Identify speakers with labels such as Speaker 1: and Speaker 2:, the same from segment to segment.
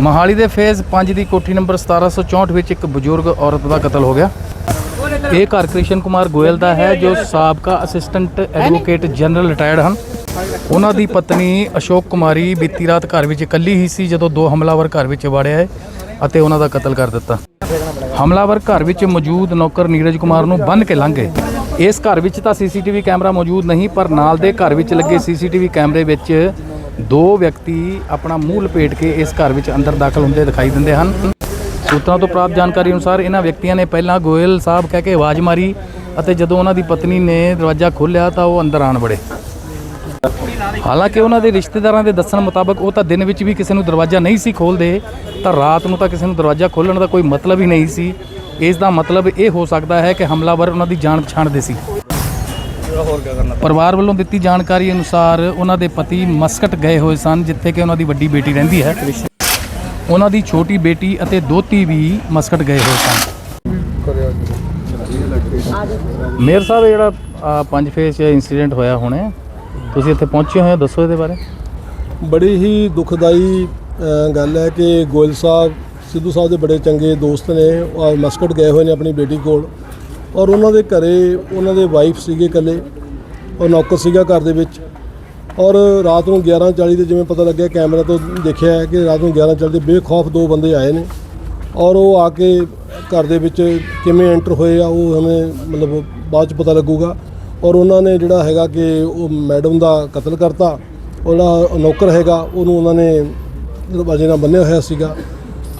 Speaker 1: ਮਹਾਲੀ ਦੇ ਫੇਜ਼ 5 ਦੀ ਕੋਠੀ ਨੰਬਰ 1764 ਵਿੱਚ ਇੱਕ ਬਜ਼ੁਰਗ ਔਰਤ ਦਾ ਕਤਲ ਹੋ ਗਿਆ। ਇਹ ਘਰ ਕ੍ਰਿਸ਼ਨ ਕੁਮਾਰ ਗੋਇਲ ਦਾ ਹੈ, ਜੋ ਸਾਬਕਾ ਅਸਿਸਟੈਂਟ ਐਡਵੋਕੇਟ ਜਨਰਲ ਰਿਟਾਇਰਡ ਹਨ। ਉਹਨਾਂ ਦੀ ਪਤਨੀ ਅਸ਼ੋਕ ਕੁਮਾਰੀ ਬੀਤੀ ਰਾਤ ਘਰ ਵਿੱਚ ਇਕੱਲੀ ਹੀ ਸੀ, ਜਦੋਂ ਦੋ ਹਮਲਾਵਰ ਘਰ ਵਿੱਚ ਵੜਿਆ ਹੈ ਅਤੇ ਉਹਨਾਂ ਦਾ ਕਤਲ ਕਰ ਦਿੱਤਾ। ਹਮਲਾਵਰ ਘਰ ਵਿੱਚ ਮੌਜੂਦ ਨੌਕਰ ਨੀਰਜ ਕੁਮਾਰ ਨੂੰ ਬੰਨ੍ਹ ਕੇ ਲੰਘ ਗਏ। ਇਸ ਘਰ ਵਿੱਚ ਤਾਂ ਸੀਸੀਟੀਵੀ ਕੈਮਰਾ ਮੌਜੂਦ ਨਹੀਂ, ਪਰ ਨਾਲ ਦੇ ਘਰ ਵਿੱਚ ਲੱਗੇ ਸੀਸੀਟੀਵੀ ਕੈਮਰੇ ਵਿੱਚ ਦੋ ਵਿਅਕਤੀ ਆਪਣਾ ਮੂੰਹ ਲਪੇਟ ਕੇ ਇਸ ਘਰ ਵਿੱਚ ਅੰਦਰ ਦਾਖਲ ਹੁੰਦੇ ਦਿਖਾਈ ਦਿੰਦੇ ਹਨ। ਸੂਤਰਾਂ ਤੋਂ ਪ੍ਰਾਪਤ ਜਾਣਕਾਰੀ ਅਨੁਸਾਰ ਇਹਨਾਂ ਵਿਅਕਤੀਆਂ ਨੇ ਪਹਿਲਾਂ ਗੋਇਲ ਸਾਹਿਬ ਕਹਿ ਕੇ ਆਵਾਜ਼ ਮਾਰੀ ਅਤੇ ਜਦੋਂ ਉਹਨਾਂ ਦੀ ਪਤਨੀ ਨੇ ਦਰਵਾਜ਼ਾ ਖੋਲ੍ਹਿਆ ਤਾਂ ਉਹ ਅੰਦਰ ਆਣ ਵੜੇ। ਹਾਲਾਂਕਿ ਉਹਨਾਂ ਦੇ ਰਿਸ਼ਤੇਦਾਰਾਂ ਦੇ ਦੱਸਣ ਮੁਤਾਬਕ ਉਹ ਤਾਂ ਦਿਨ ਵਿੱਚ ਵੀ ਕਿਸੇ ਨੂੰ ਦਰਵਾਜ਼ਾ ਨਹੀਂ ਸੀ ਖੋਲਦੇ ਤਾਂ ਰਾਤ ਨੂੰ ਤਾਂ ਕਿਸੇ ਨੂੰ ਦਰਵਾਜ਼ਾ ਖੋਲ੍ਹਣ ਦਾ ਕੋਈ ਮਤਲਬ ਹੀ ਨਹੀਂ ਸੀ। ਇਸ ਦਾ ਮਤਲਬ ਇਹ ਹੋ ਸਕਦਾ ਹੈ ਕਿ ਹਮਲਾਵਰ ਉਹਨਾਂ ਦੀ ਜਾਣ ਪਛਾਣ ਦੇ ਸੀ। ਪਰਿਵਾਰ ਵੱਲੋਂ ਦਿੱਤੀ ਜਾਣਕਾਰੀ ਅਨੁਸਾਰ ਉਹਨਾਂ ਦੇ ਪਤੀ ਮਸਕਟ ਗਏ ਹੋਏ ਸਨ ਜਿੱਥੇ ਕਿ ਉਹਨਾਂ ਦੀ ਵੱਡੀ ਬੇਟੀ ਰਹਿੰਦੀ ਹੈ। ਉਹਨਾਂ ਦੀ ਛੋਟੀ ਬੇਟੀ ਅਤੇ ਦੋਤੀ ਵੀ ਮਸਕਟ ਗਏ ਹੋਏ ਸਨ। ਮੇਰ ਸਾਹਿਬ ਜਿਹੜਾ ਆਹ ਪੰਜ ਫੇਸ ਇਨਸੀਡੈਂਟ ਹੋਇਆ ਹੁਣੇ ਤੁਸੀਂ ਇੱਥੇ ਪਹੁੰਚੇ ਹੋਏ ਹੋ ਦੱਸੋ ਇਹਦੇ ਬਾਰੇ।
Speaker 2: ਬੜੀ ਹੀ ਦੁਖਦਾਈ ਅ, ਗੱਲ ਹੈ ਕਿ ਗੋਇਲ ਸਾਹਿਬ ਸਿੱਧੂ ਸਾਹਿਬ ਦੇ ਬੜੇ ਚੰਗੇ ਦੋਸਤ ਨੇ ਔਰ ਮਸਕਟ ਗਏ ਹੋਏ ਨੇ ਆਪਣੀ ਬੇਟੀ ਕੋਲ। ਔਰ ਉਹਨਾਂ ਦੇ ਘਰੇ ਉਹਨਾਂ ਦੇ ਵਾਈਫ ਸੀਗੇ ਇਕੱਲੇ, ਔਰ ਨੌਕਰ ਸੀਗਾ ਘਰ ਦੇ ਵਿੱਚ। ਔਰ ਰਾਤ ਨੂੰ 11:40 ਤੇ ਜਿਵੇਂ ਪਤਾ ਲੱਗਿਆ ਕੈਮਰਾ ਤੋਂ ਦੇਖਿਆ ਹੈ ਕਿ ਰਾਤ ਨੂੰ 11:40 ਤੇ ਬੇਖੌਫ ਦੋ ਬੰਦੇ ਆਏ ਨੇ। ਔਰ ਉਹ ਆ ਕੇ ਘਰ ਦੇ ਵਿੱਚ ਕਿਵੇਂ ਐਂਟਰ ਹੋਏ ਆ, ਉਹ ਹਮੇ ਮਤਲਬ ਬਾਅਦ ਚ ਪਤਾ ਲੱਗੂਗਾ। ਔਰ ਉਹਨਾਂ ਨੇ ਜਿਹੜਾ ਹੈਗਾ ਕਿ ਉਹ ਮੈਡਮ ਦਾ ਕਤਲ ਕਰਤਾ ਉਹਦਾ ਨੌਕਰ ਹੈਗਾ, ਉਹਨੂੰ ਉਹਨਾਂ ਨੇ ਦਰਵਾਜ਼ੇ ਨਾਲ ਬੰਨ੍ਹਿਆ ਹੋਇਆ ਸੀਗਾ।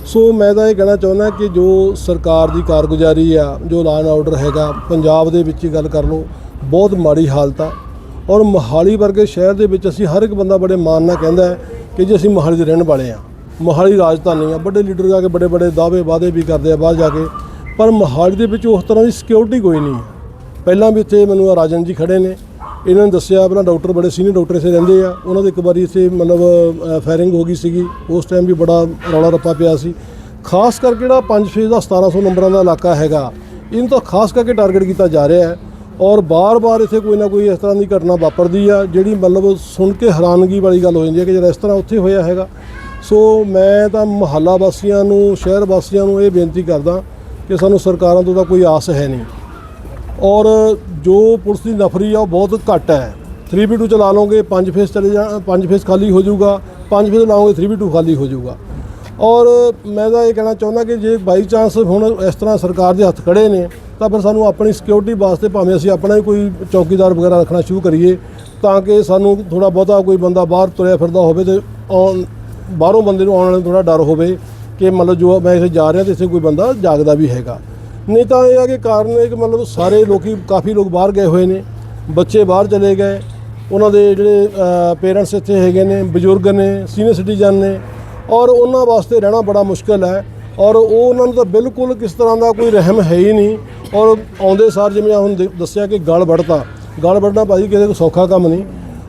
Speaker 2: ਸੋ ਮੈਂ ਤਾਂ ਇਹ ਕਹਿਣਾ ਚਾਹੁੰਦਾ ਕਿ ਜੋ ਸਰਕਾਰ ਦੀ ਕਾਰਗੁਜ਼ਾਰੀ ਆ, ਜੋ ਲਾਅ ਐਂਡ ਆਰਡਰ ਹੈਗਾ, ਪੰਜਾਬ ਦੇ ਵਿੱਚ ਹੀ ਗੱਲ ਕਰ ਲਓ, ਬਹੁਤ ਮਾੜੀ ਹਾਲਤ ਆ। ਔਰ ਮੋਹਾਲੀ ਵਰਗੇ ਸ਼ਹਿਰ ਦੇ ਵਿੱਚ ਅਸੀਂ ਹਰ ਇੱਕ ਬੰਦਾ ਬੜੇ ਮਾਣ ਨਾਲ ਕਹਿੰਦਾ ਕਿ ਜੀ ਅਸੀਂ ਮੋਹਾਲੀ ਦੇ ਰਹਿਣ ਵਾਲੇ ਆ। ਮੋਹਾਲੀ ਰਾਜਧਾਨੀ ਆ, ਵੱਡੇ ਲੀਡਰ ਜਾ ਕੇ ਬੜੇ ਬੜੇ ਦਾਅਵੇ ਵਾਅਦੇ ਵੀ ਕਰਦੇ ਆ ਬਾਹਰ ਜਾ ਕੇ। ਪਰ ਮੋਹਾਲੀ ਦੇ ਵਿੱਚ ਉਸ ਤਰ੍ਹਾਂ ਦੀ ਸਿਕਿਉਰਿਟੀ ਕੋਈ ਨਹੀਂ ਹੈ। ਪਹਿਲਾਂ ਵੀ ਇੱਥੇ ਮੈਨੂੰ ਆਹ ਰਾਜਨ ਜੀ ਖੜੇ ਨੇ। ਇਹਨਾਂ ਨੇ ਦੱਸਿਆ, ਆਪਣਾ ਡਾਕਟਰ ਬੜੇ ਸੀਨੀਅਰ ਡਾਕਟਰ ਇੱਥੇ ਰਹਿੰਦੇ ਆ। ਉਹਨਾਂ ਦੇ ਇੱਕ ਵਾਰੀ ਇੱਥੇ ਮਤਲਬ ਫਾਇਰਿੰਗ ਹੋ ਗਈ ਸੀਗੀ। ਉਸ ਟਾਈਮ ਵੀ ਬੜਾ ਰੌਲਾ ਰੱਪਾ ਪਿਆ ਸੀ। ਖਾਸ ਕਰਕੇ ਜਿਹੜਾ ਪੰਜ ਫੇਜ਼ ਦਾ 1700 ਨੰਬਰਾਂ ਦਾ ਇਲਾਕਾ ਹੈਗਾ, ਇਹਨੂੰ ਤਾਂ ਖਾਸ ਕਰਕੇ ਟਾਰਗੇਟ ਕੀਤਾ ਜਾ ਰਿਹਾ ਹੈ। ਔਰ ਬਾਰ-ਬਾਰ ਇੱਥੇ ਕੋਈ ਨਾ ਕੋਈ ਇਸ ਤਰ੍ਹਾਂ ਦੀ ਘਟਨਾ ਵਾਪਰਦੀ ਆ, ਜਿਹੜੀ ਮਤਲਬ ਸੁਣ ਕੇ ਹੈਰਾਨਗੀ ਵਾਲੀ ਗੱਲ ਹੋ ਜਾਂਦੀ ਹੈ ਕਿ ਜਿਹੜਾ ਇਸ ਤਰ੍ਹਾਂ ਉੱਥੇ ਹੋਇਆ ਹੈਗਾ। ਸੋ ਮੈਂ ਤਾਂ ਮੁਹੱਲਾ ਵਾਸੀਆਂ ਨੂੰ, ਸ਼ਹਿਰ ਵਾਸੀਆਂ ਨੂੰ ਇਹ ਬੇਨਤੀ ਕਰਦਾ ਕਿ ਸਾਨੂੰ ਸਰਕਾਰਾਂ ਤੋਂ ਤਾਂ ਕੋਈ ਆਸ ਹੈ ਨਹੀਂ। ਔਰ ਜੋ ਪੁਲਿਸ ਦੀ ਨਫਰੀ ਆ, ਉਹ ਬਹੁਤ ਘੱਟ ਹੈ। 3v2 ਚਲਾ ਲਓਗੇ, ਪੰਜ ਫੇਸ ਚਲੇ ਜਾ, ਪੰਜ ਫੇਸ ਖਾਲੀ ਹੋ ਜਾਊਗਾ, ਪੰਜ ਫੇਸ ਲਾਓਗੇ 3v2 ਖਾਲੀ ਹੋ ਜਾਊਗਾ। ਔਰ ਮੈਂ ਤਾਂ ਇਹ ਕਹਿਣਾ ਚਾਹੁੰਦਾ ਕਿ ਜੇ ਬਾਈ ਚਾਂਸ ਹੁਣ ਇਸ ਤਰ੍ਹਾਂ ਸਰਕਾਰ ਦੇ ਹੱਥ ਖੜੇ ਨੇ, ਤਾਂ ਫਿਰ ਸਾਨੂੰ ਆਪਣੀ ਸਿਕਿਉਰਿਟੀ ਵਾਸਤੇ ਭਾਵੇਂ ਅਸੀਂ ਆਪਣਾ ਹੀ ਕੋਈ ਚੌਕੀਦਾਰ ਵਗੈਰਾ ਰੱਖਣਾ ਸ਼ੁਰੂ ਕਰੀਏ, ਤਾਂ ਕਿ ਸਾਨੂੰ ਥੋੜਾ ਬਹੁਤਾ ਕੋਈ ਬੰਦਾ ਬਾਹਰ ਤੁਰਿਆ ਫਿਰਦਾ ਹੋਵੇ ਤੇ ਆਉਣ- ਬਾਹਰੋਂ ਬੰਦੇ ਨੂੰ ਆਉਣ ਵਾਲੇ ਥੋੜਾ ਡਰ ਹੋਵੇ ਕਿ ਮਤਲਬ ਜੋ ਮੈਂ ਇੱਥੇ ਜਾ ਰਿਹਾ ਤੇ ਇੱਥੇ ਕੋਈ ਬੰਦਾ ਜਾਗਦਾ ਵੀ ਹੈਗਾ। ਨਹੀਂ ਤਾਂ ਇਹ ਆ ਕਿ ਕਾਰਨ ਇਹ ਕਿ ਮਤਲਬ ਸਾਰੇ ਲੋਕੀ, ਕਾਫੀ ਲੋਕ ਬਾਹਰ ਗਏ ਹੋਏ ਨੇ, ਬੱਚੇ ਬਾਹਰ ਚਲੇ ਗਏ, ਉਹਨਾਂ ਦੇ ਜਿਹੜੇ ਪੇਰੈਂਟਸ ਇੱਥੇ ਹੈਗੇ ਨੇ, ਬਜ਼ੁਰਗ ਨੇ ਸੀਨੀਅਰ ਸਿਟੀਜ਼ਨ ਨੇ, ਔਰ ਉਹਨਾਂ ਵਾਸਤੇ ਰਹਿਣਾ ਬੜਾ ਮੁਸ਼ਕਲ ਹੈ, ਔਰ ਉਹ ਉਹਨਾਂ ਨੂੰ ਤਾਂ ਬਿਲਕੁਲ ਕਿਸ ਤਰ੍ਹਾਂ ਦਾ ਕੋਈ ਰਹਿਮ ਹੈ ਹੀ ਨਹੀਂ, ਔਰ ਆਉਂਦੇ ਸਾਰ ਜਿਵੇਂ ਹੁਣ ਦੇ- ਦੱਸਿਆ ਕਿ ਗਲ ਵੜਤਾ ਗਲ ਵੜਨਾ ਭਾਜੀ ਕਿਸੇ ਕੋ ਸੌਖਾ ਕੰਮ ਨਹੀਂ,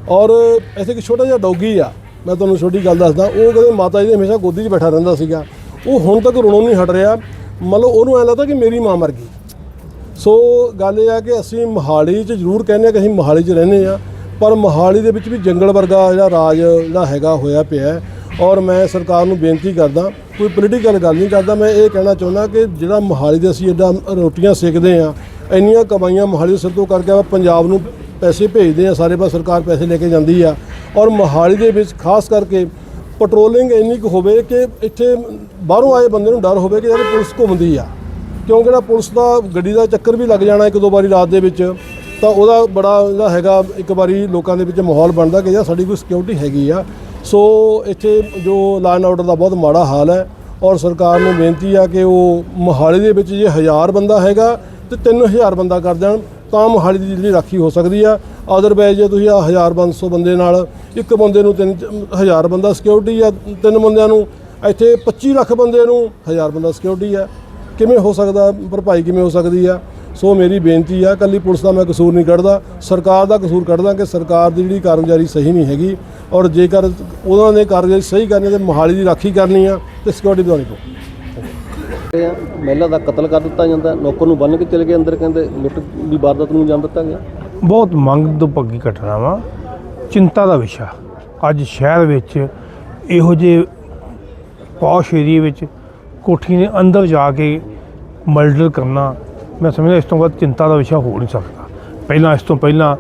Speaker 2: ਔਰ ਇੱਥੇ ਇੱਕ ਛੋਟਾ ਜਿਹਾ ਡੌਗੀ ਆ, ਮੈਂ ਤੁਹਾਨੂੰ ਛੋਟੀ ਗੱਲ ਦੱਸਦਾ, ਉਹ ਕਦੇ ਮਾਤਾ ਜੀ ਦੇ ਹਮੇਸ਼ਾ ਗੋਦੀ 'ਚ ਬੈਠਾ ਰਹਿੰਦਾ ਸੀਗਾ, ਉਹ ਹੁਣ ਤੱਕ ਰੋਣੋਂ ਨਹੀਂ ਹਟ ਰਿਹਾ ਮਤਲਬ ਉਹਨੂੰ ਐਂ ਲੱਗਦਾ ਕਿ ਮੇਰੀ ਮਾਂ ਮਰ ਗਈ। ਸੋ ਗੱਲ ਇਹ ਆ ਕਿ ਅਸੀਂ ਮੋਹਾਲੀ 'ਚ ਜ਼ਰੂਰ ਕਹਿੰਦੇ ਆ ਕਿ ਅਸੀਂ ਮੋਹਾਲੀ 'ਚ ਰਹਿੰਦੇ ਆ, ਪਰ ਮੋਹਾਲੀ ਦੇ ਵਿੱਚ ਵੀ ਜੰਗਲ ਵਰਗਾ ਜਿਹੜਾ ਰਾਜ ਜਿਹੜਾ ਹੈਗਾ ਹੋਇਆ ਪਿਆ ਔਰ ਮੈਂ ਸਰਕਾਰ ਨੂੰ ਬੇਨਤੀ ਕਰਦਾ, ਕੋਈ ਪੋਲੀਟੀਕਲ ਗੱਲ ਨਹੀਂ ਕਰਦਾ, ਮੈਂ ਇਹ ਕਹਿਣਾ ਚਾਹੁੰਦਾ ਕਿ ਜਿਹੜਾ ਮੋਹਾਲੀ ਦੇ ਅਸੀਂ ਐਡਾ ਰੋਟੀਆਂ ਸੇਕਦੇ ਆ, ਇੰਨੀਆਂ ਕਮਾਈਆਂ ਮੋਹਾਲੀ ਸਿਰ ਤੋਂ ਕਰਕੇ ਆਪਾਂ ਪੰਜਾਬ ਨੂੰ ਪੈਸੇ ਭੇਜਦੇ ਆ, ਸਾਰੇ ਪਾਸੇ ਸਰਕਾਰ ਪੈਸੇ ਲੈ ਕੇ ਜਾਂਦੀ ਆ। ਔਰ ਮੋਹਾਲੀ ਦੇ ਵਿੱਚ ਖਾਸ ਕਰਕੇ ਪੈਟਰੋਲਿੰਗ ਇੰਨੀ ਕੁ ਹੋਵੇ ਕਿ ਇੱਥੇ ਬਾਹਰੋਂ ਆਏ ਬੰਦੇ ਨੂੰ ਡਰ ਹੋਵੇ ਕਿ ਯਾਰ ਪੁਲਿਸ ਘੁੰਮਦੀ ਆ। ਕਿਉਂਕਿ ਜਿਹੜਾ ਪੁਲਿਸ ਦਾ ਗੱਡੀ ਦਾ ਚੱਕਰ ਵੀ ਲੱਗ ਜਾਣਾ ਇੱਕ ਦੋ ਵਾਰੀ ਰਾਤ ਦੇ ਵਿੱਚ, ਤਾਂ ਉਹਦਾ ਬੜਾ ਜਿਹੜਾ ਹੈਗਾ ਇੱਕ ਵਾਰੀ ਲੋਕਾਂ ਦੇ ਵਿੱਚ ਮਾਹੌਲ ਬਣਦਾ ਕਿ ਯਾਰ ਸਾਡੀ ਕੋਈ ਸਿਕਿਉਰਿਟੀ ਹੈਗੀ ਆ। ਸੋ ਇੱਥੇ ਜੋ ਲਾਅ ਐਂਡ ਆਰਡਰ ਦਾ ਬਹੁਤ ਮਾੜਾ ਹਾਲ ਹੈ ਔਰ ਸਰਕਾਰ ਨੂੰ ਬੇਨਤੀ ਆ ਕਿ ਉਹ ਮੋਹਾਲੀ ਦੇ ਵਿੱਚ ਜੇ ਹਜ਼ਾਰ ਬੰਦਾ ਹੈਗਾ ਤੇ 3000 ਬੰਦਾ ਕਰ ਦੇਣ। ਤਾਂ ਮੋਹਾਲੀ ਦੀ ਜਿਹੜੀ ਰਾਖੀ ਹੋ ਸਕਦੀ ਆ। ਅਦਰਵਾਈਜ਼ ਜੇ ਤੁਸੀਂ ਆ 1500 ਬੰਦੇ ਨਾਲ ਇੱਕ ਬੰਦੇ ਨੂੰ 3000 ਬੰਦਾ ਸਿਕਿਉਰਿਟੀ ਆ, ਤਿੰਨ ਬੰਦਿਆਂ ਨੂੰ, ਇੱਥੇ 25 ਲੱਖ ਬੰਦੇ ਨੂੰ 1000 ਬੰਦਾ ਸਿਕਿਉਰਿਟੀ ਆ। ਕਿਵੇਂ ਹੋ ਸਕਦਾ? ਭਰਪਾਈ ਕਿਵੇਂ ਹੋ ਸਕਦੀ ਆ? ਸੋ ਮੇਰੀ ਬੇਨਤੀ ਆ, ਕੱਲੀ ਪੁਲਿਸ ਦਾ ਮੈਂ ਕਸੂਰ ਨਹੀਂ ਕੱਢਦਾ। ਸਰਕਾਰ ਦਾ ਕਸੂਰ ਕੱਢਦਾ ਕਿ ਸਰਕਾਰ ਦੀ ਜਿਹੜੀ ਕਾਰਗੁਜ਼ਾਰੀ ਸਹੀ ਨਹੀਂ ਹੈਗੀ। ਔਰ ਜੇਕਰ ਉਹਨਾਂ ਨੇ ਕਾਰਗੁਜ਼ਾਰੀ ਸਹੀ ਕਰਨੀ ਹੈ ਤੇ ਮੋਹਾਲੀ ਦੀ ਰਾਖੀ ਕਰਨੀ ਆ, ਤੇ ਸਿਕਿਉਰਿਟੀ ਵਧਾਉਣੀ ਪਊ।
Speaker 3: ਮਹਿਲਾ ਦਾ ਕਤਲ ਕਰ ਦਿੱਤਾ ਜਾਂਦਾ। ਨੌਕਰ ਨੂੰ ਬੰਨ ਕੇ ਚਲੇ ਗਏ ਅੰਦਰ, ਕਹਿੰਦੇ ਲੁੱਟ ਦੀ ਵਾਰਦਾਤ ਨੂੰ ਅੰਜਾਮ ਦਿੱਤਾ ਗਿਆ।
Speaker 4: ਬਹੁਤ ਮੰਗ ਤੋਂ ਪੱਕੀ ਘਟਨਾ ਵਾ। ਚਿੰਤਾ ਦਾ ਵਿਸ਼ਾ। ਅੱਜ ਸ਼ਹਿਰ ਵਿੱਚ ਇਹੋ ਜਿਹੇ ਪੌਸ਼ ਏਰੀਏ ਵਿੱਚ ਕੋਠੀ ਦੇ ਅੰਦਰ ਜਾ ਕੇ ਮਰਡਰ ਕਰਨਾ, ਮੈਂ ਸਮਝਦਾ ਇਸ ਤੋਂ ਬਾਅਦ ਚਿੰਤਾ ਦਾ ਵਿਸ਼ਾ ਹੋ ਨਹੀਂ ਸਕਦਾ। ਪਹਿਲਾਂ, ਇਸ ਤੋਂ ਪਹਿਲਾਂ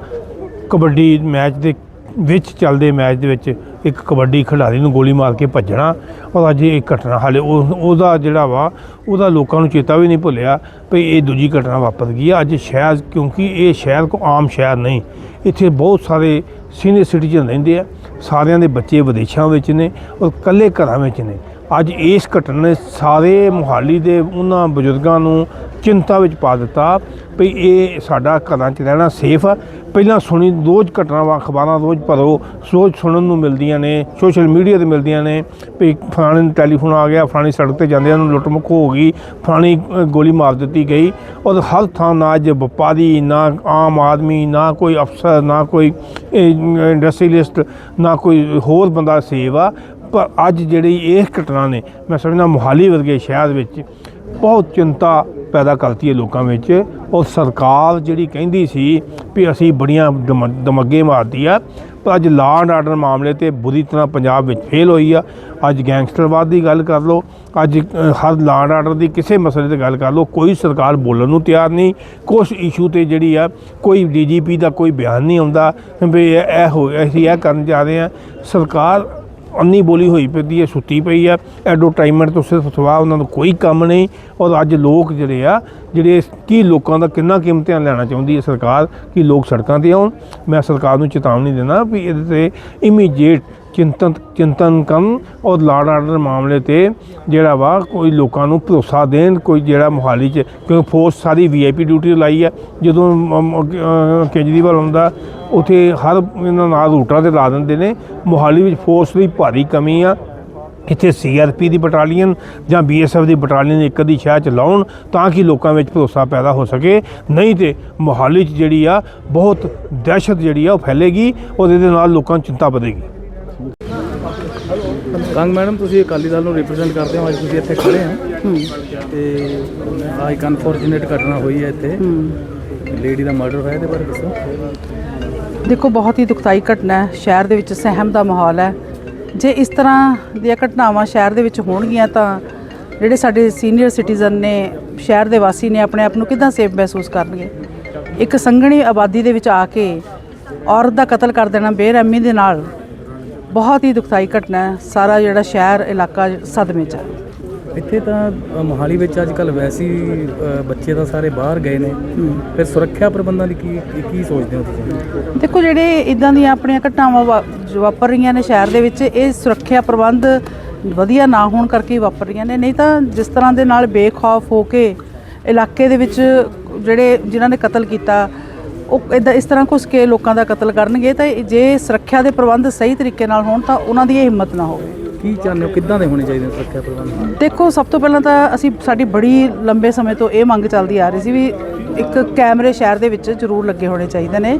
Speaker 4: ਕਬੱਡੀ ਮੈਚ ਦੇ ਵਿੱਚ ਚੱਲਦੇ ਮੈਚ ਦੇ ਵਿੱਚ ਇੱਕ ਕਬੱਡੀ ਖਿਡਾਰੀ ਨੂੰ ਗੋਲੀ ਮਾਰ ਕੇ ਭੱਜਣਾ ਔਰ ਅੱਜ ਇਹ ਘਟਨਾ ਹਾਲੇ ਉਹ, ਉਹਦਾ ਜਿਹੜਾ ਵਾ, ਉਹਦਾ ਲੋਕਾਂ ਨੂੰ ਚੇਤਾ ਵੀ ਨਹੀਂ ਭੁੱਲਿਆ ਵੀ ਇਹ ਦੂਜੀ ਘਟਨਾ ਵਾਪਰ ਗਈ ਆ। ਅੱਜ ਸ਼ਹਿਰ, ਕਿਉਂਕਿ ਇਹ ਸ਼ਹਿਰ ਕੋ ਆਮ ਸ਼ਹਿਰ ਨਹੀਂ, ਇੱਥੇ ਬਹੁਤ ਸਾਰੇ ਸੀਨੀਅਰ ਸਿਟੀਜ਼ਨ ਰਹਿੰਦੇ ਆ, ਸਾਰਿਆਂ ਦੇ ਬੱਚੇ ਵਿਦੇਸ਼ਾਂ ਵਿੱਚ ਨੇ ਔਰ ਇਕੱਲੇ ਘਰਾਂ ਵਿੱਚ ਨੇ। ਅੱਜ ਇਸ ਘਟਨਾ ਨੇ ਸਾਰੇ ਮੁਹਾਲੀ ਦੇ ਉਹਨਾਂ ਬਜ਼ੁਰਗਾਂ ਨੂੰ ਚਿੰਤਾ ਵਿੱਚ ਪਾ ਦਿੱਤਾ ਵੀ ਇਹ ਸਾਡਾ ਘਰਾਂ 'ਚ ਰਹਿਣਾ ਸੇਫ ਆ। ਪਹਿਲਾਂ ਸੁਣੀ ਰੋਜ਼ ਘਟਨਾਵਾਂ ਅਖਬਾਰਾਂ ਰੋਜ਼ ਭਰੋ ਸੋਚ ਸੁਣਨ ਨੂੰ ਮਿਲਦੀਆਂ ਨੇ ਸੋਸ਼ਲ ਮੀਡੀਆ ਤੇ ਮਿਲਦੀਆਂ ਨੇ ਵੀ ਫਲਾਣੇ ਨੂੰ ਟੈਲੀਫੋਨ ਆ ਗਿਆ, ਫਲਾਣੀ ਸੜਕ ਤੇ ਜਾਂਦਿਆਂ ਨੂੰ ਲੁੱਟ ਮੁੱਖ ਹੋ ਗਈ, ਫਲਾਣੀ ਗੋਲੀ ਮਾਰ ਦਿੱਤੀ ਗਈ ਔਰ ਹਰ ਥਾਂ ਨਾ ਅੱਜ ਵਪਾਰੀ, ਨਾ ਆਮ ਆਦਮੀ, ਨਾ ਕੋਈ ਅਫਸਰ, ਨਾ ਕੋਈ ਇੰਡਸਟਰੀਲਿਸਟ ਨਾ ਕੋਈ ਹੋਰ ਬੰਦਾ ਸੇਵ ਆ। ਪਰ ਅੱਜ ਜਿਹੜੀ ਇਹ ਘਟਨਾ ਨੇ, ਮੈਂ ਸਮਝਦਾ ਮੋਹਾਲੀ ਵਰਗੇ ਸ਼ਹਿਰ ਵਿੱਚ ਬਹੁਤ ਚਿੰਤਾ ਪੈਦਾ ਕਰਤੀ ਹੈ ਲੋਕਾਂ ਵਿੱਚ। ਔਰ ਸਰਕਾਰ ਜਿਹੜੀ ਕਹਿੰਦੀ ਸੀ ਵੀ ਅਸੀਂ ਬੜੀਆਂ ਦਮ- ਦਮੱਗੇ ਮਾਰਦੀ ਆ, ਪਰ ਅੱਜ ਲਾਅ ਐਂਡ ਆਰਡਰ ਮਾਮਲੇ ਤੇ ਬੁਰੀ ਤਰ੍ਹਾਂ ਪੰਜਾਬ ਵਿੱਚ ਫੇਲ ਹੋਈ ਆ। ਅੱਜ ਗੈਂਗਸਟਰਵਾਦ ਦੀ ਗੱਲ ਕਰ ਲਓ, ਅੱਜ ਹਰ ਲਾਅ ਐਂਡ ਆਰਡਰ ਦੀ ਕਿਸੇ ਮਸਲੇ ਤੇ ਗੱਲ ਕਰ ਲਓ, ਕੋਈ ਸਰਕਾਰ ਬੋਲਣ ਨੂੰ ਤਿਆਰ ਨਹੀਂ। ਕੁਛ ਇਸ਼ੂ ਤੇ ਜਿਹੜੀ ਆ, ਕੋਈ ਡੀਜੀਪੀ ਦਾ ਕੋਈ ਬਿਆਨ ਨਹੀਂ ਆਉਂਦਾ, ਵੀ ਇਹ ਇਹ ਹੋ, ਅਸੀਂ ਇਹ ਕਰਨ ਜਾ ਰਹੇ ਆ। ਸਰਕਾਰ ਅੰਨੀ ਬੋਲੀ ਹੋਈ ਪਈ ਹੈ, ਸੁੱਤੀ ਪਈ ਆ ਐਡਵਰਟਾਈਜ਼ਮੈਂਟ ਤੋਂ ਸਿਰਫ ਸਵਾ ਉਹਨਾਂ ਨੂੰ ਕੋਈ ਕੰਮ ਨਹੀਂ। ਔਰ ਅੱਜ ਲੋਕ ਜਿਹੜੇ ਆ ਜਿਹੜੇ ਕੀ ਲੋਕਾਂ ਦਾ ਕਿੰਨਾ ਕੀਮਤ ਧਿਆਨ ਲੈਣਾ ਚਾਹੁੰਦੀ ਹੈ ਸਰਕਾਰ, ਕਿ ਲੋਕ ਸੜਕਾਂ ਤੇ ਆਉਣ? ਮੈਂ ਸਰਕਾਰ ਨੂੰ ਚੇਤਾਵਨੀ ਦੇਣਾ ਵੀ ਇਹਦੇ ਤੇ ਇਮੀਡੀਏਟ ਚਿੰਤਨ ਚਿੰਤਨ ਕਰਨ ਔਰ ਲਾਡ ਆਰਡਰ ਮਾਮਲੇ ਤੇ ਜਿਹੜਾ ਵਾ ਕੋਈ ਲੋਕਾਂ ਨੂੰ ਭਰੋਸਾ ਦੇਣ, ਕੋਈ ਜਿਹੜਾ ਮੁਹਾਲੀ 'ਚ, ਕਿਉਂਕਿ ਫੋਰਸ ਸਾਰੀ ਵੀਆਈਪੀ ਡਿਊਟੀ ਲਾਈ ਹੈ ਜਦੋਂ ਕੇਜਰੀਵਾਲ ਹੁੰਦਾ ਉਥੇ ਹਰ ਇਹਨਾਂ ਨਾਲ ਰੂਟਾਂ ਤੇ ਲਾ ਦਿੰਦੇ ਨੇ। ਮੁਹਾਲੀ ਵਿੱਚ ਫੋਰਸ ਦੀ ਭਾਰੀ ਕਮੀ ਆ। ਇੱਥੇ ਸੀਆਰਪੀ ਦੀ ਬਟਾਲੀਅਨ ਜਾਂ ਬੀਐਸਐਫ ਦੀ ਬਟਾਲੀਅਨ ਇੱਕ ਅੱਧੀ ਸ਼ਹਿਰ ਚ ਲਾਉਣ ਤਾਂ ਕਿ ਲੋਕਾਂ ਵਿੱਚ ਭਰੋਸਾ ਪੈਦਾ ਹੋ ਸਕੇ। ਨਹੀਂ ਤੇ ਮੁਹਾਲੀ 'ਚ ਜਿਹੜੀ ਆ ਬਹੁਤ ਦਹਿਸ਼ਤ ਜਿਹੜੀ ਆ ਉਹ ਫੈਲੇਗੀ ਔਰ ਇਹਦੇ ਨਾਲ ਲੋਕਾਂ ਨੂੰ ਚਿੰਤਾ ਵਧੇਗੀ।
Speaker 1: ਕੰਗ ਮੈਡਮ ਤੁਸੀਂ ਅਕਾਲੀ ਦਲ ਨੂੰ ਰਿਪਰੈਜ਼ੈਂਟ ਕਰਦੇ ਹੋ ਅੱਜ ਤੁਸੀਂ ਇੱਥੇ ਖੜੇ ਹੋ। ਤੇ ਆ ਇੱਕ ਅਨਫੋਰਚੂਨੇਟ ਘਟਨਾ ਹੋਈ ਹੈ ਇੱਥੇ। ਲੇਡੀ ਦਾ ਮਰਡਰ ਹੋਇਆ ਇਹਦੇ ਬਾਰੇ ਦੱਸੋ।
Speaker 5: ਦੇਖੋ ਬਹੁਤ ਹੀ ਦੁਖਦਾਈ ਘਟਨਾ ਹੈ। ਸ਼ਹਿਰ ਦੇ ਵਿੱਚ ਸਹਿਮ ਦਾ ਮਾਹੌਲ ਹੈ। ਜੇ ਇਸ ਤਰ੍ਹਾਂ ਦੀਆਂ ਘਟਨਾਵਾਂ ਸ਼ਹਿਰ ਦੇ ਵਿੱਚ ਹੋਣਗੀਆਂ ਤਾਂ ਜਿਹੜੇ ਸਾਡੇ ਸੀਨੀਅਰ ਸਿਟੀਜ਼ਨ ਨੇ, ਸ਼ਹਿਰ ਦੇ ਵਾਸੀ ਨੇ ਆਪਣੇ ਆਪ ਨੂੰ ਕਿੱਦਾਂ ਸੇਫ ਮਹਿਸੂਸ ਕਰਨਗੇ? ਇੱਕ ਸੰਘਣੀ ਆਬਾਦੀ ਦੇ ਵਿੱਚ ਆ ਕੇ ਔਰਤ ਦਾ ਕਤਲ ਕਰ ਦੇਣਾ ਬੇਰਹਿਮੀ ਦੇ ਨਾਲ ਬਹੁਤ ਹੀ ਦੁਖਦਾਈ ਘਟਨਾ ਹੈ, ਸਾਰਾ ਜਿਹੜਾ ਸ਼ਹਿਰ ਇਲਾਕਾ ਸਦਮੇ 'ਚ ਹੈ।
Speaker 1: ਇੱਥੇ ਤਾਂ ਮੋਹਾਲੀ ਵਿੱਚ ਅੱਜ ਕੱਲ ਵੈਸੇ ਬੱਚੇ ਤਾਂ ਸਾਰੇ ਬਾਹਰ ਗਏ ਨੇ। ਫਿਰ ਸੁਰੱਖਿਆ ਪ੍ਰਬੰਧਾਂ ਦੀ ਕੀ, ਕੀ- ਸੋਚਦੇ ਹੋ ਤੁਸੀਂ?
Speaker 5: ਦੇਖੋ, ਜਿਹੜੇ ਇਦਾਂ ਦੀਆਂ ਆਪਣੀਆਂ ਘਟਨਾਵਾਂ ਵਾ- ਵਾਪਰ ਰਹੀਆਂ ਨੇ ਸ਼ਹਿਰ ਦੇ ਵਿੱਚ, ਇਹ ਸੁਰੱਖਿਆ ਪ੍ਰਬੰਧ ਵਧੀਆ ਨਾ ਹੋਣ ਕਰਕੇ ਵਾਪਰ ਰਹੀਆਂ ਨੇ। ਨਹੀਂ ਤਾਂ ਜਿਸ ਤਰ੍ਹਾਂ ਦੇ ਨਾਲ ਬੇਖੌਫ ਹੋ ਕੇ ਇਲਾਕੇ ਦੇ ਵਿੱਚ ਜਿਹੜੇ, ਜਿਨ੍ਹਾਂ ਨੇ ਕਤਲ ਕੀਤਾ, ਉਹ ਇਦਾਂ ਇਸ ਤਰ੍ਹਾਂ ਘੁਸ ਕੇ ਲੋਕਾਂ ਦਾ ਕਤਲ ਕਰਨਗੇ, ਤਾਂ ਜੇ ਸੁਰੱਖਿਆ ਦੇ ਪ੍ਰਬੰਧ ਸਹੀ ਤਰੀਕੇ ਨਾਲ ਹੋਣ, ਤਾਂ ਉਹਨਾਂ ਦੀ ਇਹ ਹਿੰਮਤ ਨਾ ਹੋਵੇ।
Speaker 1: ਕੀ ਚਾਹੁੰਦੇ ਹੋ? ਕਿੱਦਾਂ ਦੇ ਹੋਣੇ ਚਾਹੀਦੇ ਨੇ ਸੁਰੱਖਿਆ ਪ੍ਰਬੰਧ?
Speaker 5: ਦੇਖੋ, ਸਭ ਤੋਂ ਪਹਿਲਾਂ ਤਾਂ ਅਸੀਂ ਸਾਡੀ ਬੜੀ ਲੰਬੇ ਸਮੇਂ ਤੋਂ ਇਹ ਮੰਗ ਚੱਲਦੀ ਆ ਰਹੀ ਸੀ ਵੀ ਇੱਕ ਕੈਮਰੇ ਸ਼ਹਿਰ ਦੇ ਵਿੱਚ ਜ਼ਰੂਰ ਲੱਗੇ ਹੋਣੇ ਚਾਹੀਦੇ ਨੇ।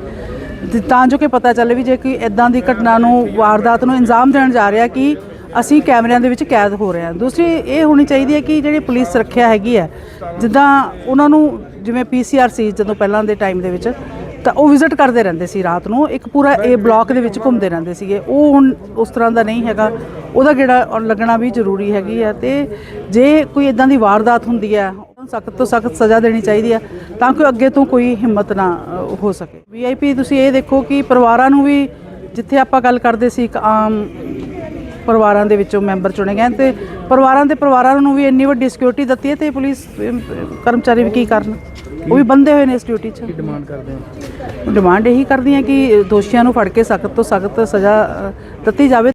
Speaker 5: ਤਾਂ ਜੋ ਕਿ ਪਤਾ ਚੱਲੇ ਵੀ ਜੇ ਕੋਈ ਇਦਾਂ ਦੀ ਘਟਨਾ ਨੂੰ, ਵਾਰਦਾਤ ਨੂੰ ਇੰਜ਼ਾਮ ਦੇਣ ਜਾ ਰਿਹਾ ਕਿ ਅਸੀਂ ਕੈਮਰਿਆਂ ਦੇ ਵਿੱਚ ਕੈਦ ਹੋ ਰਹੇ ਹਾਂ। ਦੂਸਰੀ, ਇਹ ਹੋਣੀ ਚਾਹੀਦੀ ਹੈ ਕਿ ਜਿਹੜੀ ਪੁਲਿਸ ਸੁਰੱਖਿਆ ਹੈਗੀ ਹੈ, ਜਿੱਦਾਂ ਉਹਨਾਂ ਨੂੰ ਜਿਵੇਂ ਪੀਸੀਆਰ ਸੀ ਜਦੋਂ ਪਹਿਲਾਂ ਦੇ ਟਾਈਮ ਦੇ ਵਿੱਚ ਤਾਂ ਉਹ ਵਿਜ਼ਿਟ ਕਰਦੇ ਰਹਿੰਦੇ ਸੀ ਰਾਤ ਨੂੰ। ਇੱਕ ਪੂਰਾ ਇਹ ਬਲਾਕ ਦੇ ਵਿੱਚ ਘੁੰਮਦੇ ਰਹਿੰਦੇ ਸੀਗੇ। ਉਹ ਹੁਣ ਉਸ ਤਰ੍ਹਾਂ ਦਾ ਨਹੀਂ ਹੈਗਾ। ਉਹਦਾ ਗੇੜਾ ਲੱਗਣਾ ਵੀ ਜ਼ਰੂਰੀ ਹੈਗੀ ਆ ਤੇ ਜੇ ਕੋਈ ਇਦਾਂ ਦੀ ਵਾਰਦਾਤ ਹੁੰਦੀ ਹੈ ਸਖਤ ਤੋਂ ਸਖਤ ਸਜ਼ਾ ਦੇਣੀ ਚਾਹੀਦੀ ਹੈ ਤਾਂ ਕਿ ਅੱਗੇ ਤੋਂ ਕੋਈ ਹਿੰਮਤ ਨਾ ਹੋ ਸਕੇ। ਵੀਆਈਪੀ ਤੁਸੀਂ ਇਹ ਦੇਖੋ ਕਿ ਪਰਿਵਾਰਾਂ ਨੂੰ ਵੀ ਜਿੱਥੇ ਆਪਾਂ ਗੱਲ ਕਰਦੇ ਸੀ, ਇੱਕ ਆਮ ਪਰਿਵਾਰਾਂ ਦੇ ਵਿੱਚੋਂ ਮੈਂਬਰ ਚੁਣੇ ਗਏ ਤੇ ਪਰਿਵਾਰਾਂ ਦੇ ਪਰਿਵਾਰਾਂ ਨੂੰ ਵੀ ਇੰਨੀ ਵੱਡੀ ਸਿਕਿਉਰਿਟੀ ਦਿੱਤੀ ਹੈ ਤੇ ਪੁਲਿਸ ਕਰਮਚਾਰੀ ਵੀ ਕੀ ਕਰਨ? ਉਹ ਵੀ ਬੰਦੇ ਹੋਏ ਨੇ ਇਸ ਡਿਊਟੀ 'ਚ।
Speaker 1: ਕੀ ਡਿਮਾਂਡ ਕਰਦੇ ਹੋ?
Speaker 5: ਡਿਮਾਂਡ ਇਹੀ ਕਰਦੀ ਹੈ ਕਿ ਦੋਸ਼ੀਆਂ ਨੂੰ ਫੜ ਕੇ ਸਖਤ ਤੋਂ ਸਖਤ ਸਜ਼ਾ ਦਿੱਤੀ ਜਾਵੇ।